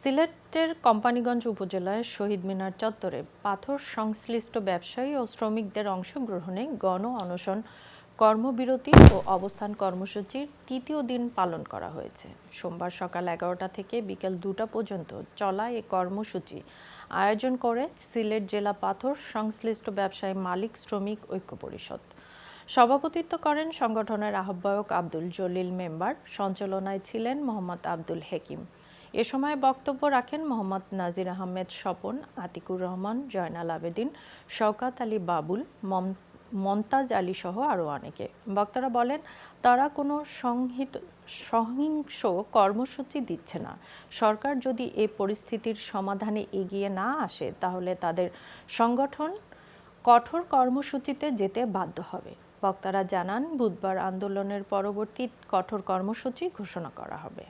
সিলেটের কোম্পানিগঞ্জ উপজেলায় শহীদ মিনার চত্বরে পাথর সংশ্লিষ্ট ব্যবসায়ী ও শ্রমিকদের অংশগ্রহণে গণ অনশন কর্মবিরতি ও অবস্থান কর্মসূচির তৃতীয় দিন পালন করা হয়েছে। সোমবার সকাল এগারোটা থেকে বিকেল দুটা পর্যন্ত চলা এ কর্মসূচি আয়োজন করে সিলেট জেলা পাথর সংশ্লিষ্ট ব্যবসায়ী মালিক শ্রমিক ঐক্য পরিষদ। সভাপতিত্ব করেন সংগঠনের আহ্বায়ক আব্দুল জলিল মেম্বার। সঞ্চালনায় ছিলেন মোহাম্মদ আব্দুল হেকিম। এ সময় বক্তব্য রাখেন মোহাম্মদ নাজির আহমেদ স্বপন, আতিকুর রহমান, জয়নাল আবেদিন, শওকাত আলী বাবুল, মম, মমতাজ আলী সহ আরও অনেকে। বক্তারা বলেন, তারা কোনো সংহিত, সহিংস কর্মসূচি দিচ্ছে না। সরকার যদি এ পরিস্থিতির সমাধানে এগিয়ে না আসে, তাহলে তাদের সংগঠন কঠোর কর্মসূচিতে যেতে বাধ্য হবে। বক্তারা জানান, বুধবার আন্দোলনের পরবর্তী কঠোর কর্মসূচি ঘোষণা করা হবে।